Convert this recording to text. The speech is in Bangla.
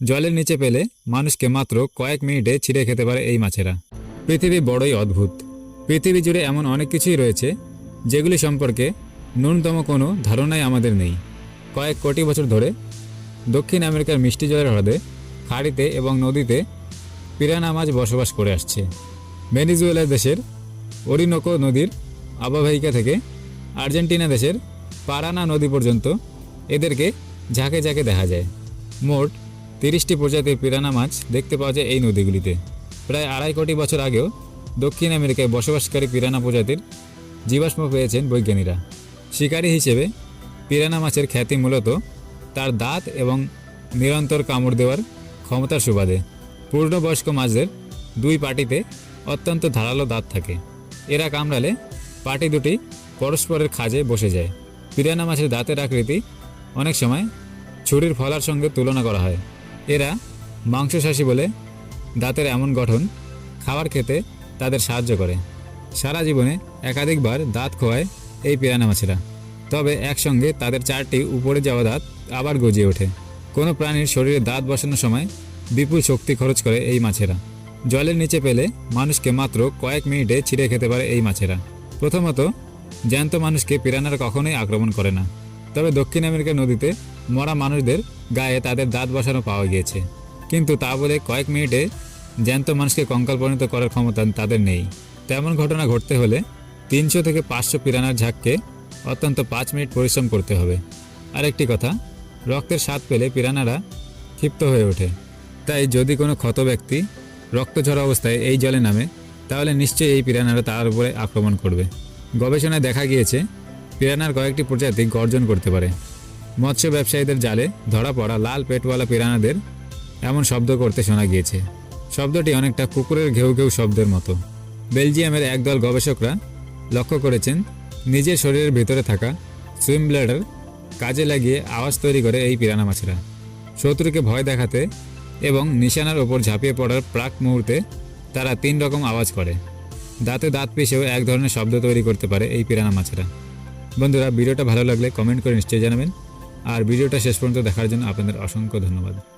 জলের নিচে পেলে মানুষকে মাত্র কয়েক মিনিটে ছিঁড়ে খেতে পারে এই মাছেরা। পৃথিবী বড়ই অদ্ভুত। পৃথিবী জুড়ে এমন অনেক কিছুই রয়েছে, যেগুলি সম্পর্কে ন্যূনতম কোনো ধারণাই আমাদের নেই। কয়েক কোটি বছর ধরে দক্ষিণ আমেরিকার মিষ্টি জলের হ্রদে, খাড়িতে এবং নদীতে পিরানা মাছ বসবাস করে আসছে। ভেনিজুয়েলা দেশের ওরিনোকো নদীর অববাহিকা থেকে আর্জেন্টিনা দেশের পারানা নদী পর্যন্ত এদেরকে ঝাঁকে ঝাঁকে দেখা যায়। মোট তিরিশটি প্রজাতির পিরানা মাছ দেখতে পাওয়া যায় এই নদীগুলিতে। প্রায় আড়াই কোটি বছর আগেও দক্ষিণ আমেরিকায় বসবাসকারী পিরানা প্রজাতির জীবাশ্ম পেয়েছেন বৈজ্ঞানীরা শিকারী হিসেবে পিরানা মাছের খ্যাতি মূলত তার দাঁত এবং নিরন্তর কামড় দেওয়ার ক্ষমতার সুবাদে। পূর্ণবয়স্ক মাছদের দুই পাটিতে অত্যন্ত ধারালো দাঁত থাকে। এরা কামড়ালে পাটি দুটি পরস্পরের খাজে বসে যায়। পিরানা মাছের দাঁতের আকৃতি অনেক সময় ছুরির ফলার সঙ্গে তুলনা করা হয়। এরা মাংসশাসী বলে দাঁতের এমন গঠন খাবার খেতে তাদের সাহায্য করে। সারা জীবনে একাধিকবার দাঁত খোয়ায় এই পিরানা মাছেরা তবে একসঙ্গে তাদের চারটি উপরে যাওয়া দাঁত আবার গজিয়ে ওঠে। কোনো প্রাণীর শরীরে দাঁত বসানোর সময় বিপুল শক্তি খরচ করে এই মাছেরা। জলের নিচে পেলে মানুষকে মাত্র কয়েক মিনিটে ছিঁড়ে খেতে পারে এই মাছেরা। প্রথমত, জ্যান্ত মানুষকে পিরানারা কখনোই আক্রমণ করে না। তবে দক্ষিণ আমেরিকার নদীতে মরা মানুষদের গায়ে তাদের দাঁত বসানো পাওয়া গিয়েছে। কিন্তু তা বলে কয়েক মিনিটে জ্যান্ত মানুষকে কঙ্কাল পরিণত করার ক্ষমতা তাদের নেই। তেমন ঘটনা ঘটতে হলে তিনশো থেকে পাঁচশো পিরানার ঝাঁককে অত্যন্ত পাঁচ মিনিট পরিশ্রম করতে হবে। আরেকটি কথা, রক্তের স্বাদ পেলে পিরানারা ক্ষিপ্ত হয়ে ওঠে। তাই যদি কোনো ক্ষত ব্যক্তি রক্ত ঝরা অবস্থায় এই জলে নামে, তাহলে নিশ্চয়ই এই পিরানারা তার উপরে আক্রমণ করবে। গবেষণায় দেখা গিয়েছে, পিরানার কয়েকটি প্রজাতি গর্জন করতে পারে। মৎস্য ব্যবসায়ীদের জালে ধরা পড়া লাল পেটওয়ালা পিরানাদের এমন শব্দ করতে শোনা গিয়েছে। শব্দটি অনেকটা কুকুরের ঘেউ ঘেউ শব্দের মতো। বেলজিয়ামের একদল গবেষকরা লক্ষ্য করেছেন, নিজের শরীরের ভেতরে থাকা সুইম ব্লাডার কাজে লাগিয়ে আওয়াজ তৈরি করে এই পিরানা মাছেরা। শত্রুকে ভয় দেখাতে এবং নিশানার ওপর ঝাঁপিয়ে পড়ার প্রাক মুহূর্তে তারা তিন রকম আওয়াজ করে। দাঁতে দাঁত পিষেও এক ধরনের শব্দ তৈরি করতে পারে এই পিরানা মাছেরা। বন্ধুরা, ভিডিওটা ভালো লাগলে কমেন্ট করে নিশ্চয়ই জানাবেন। আর ভিডিওটা শেষ পর্যন্ত দেখার জন্য আপনাদের অসংখ্য ধন্যবাদ।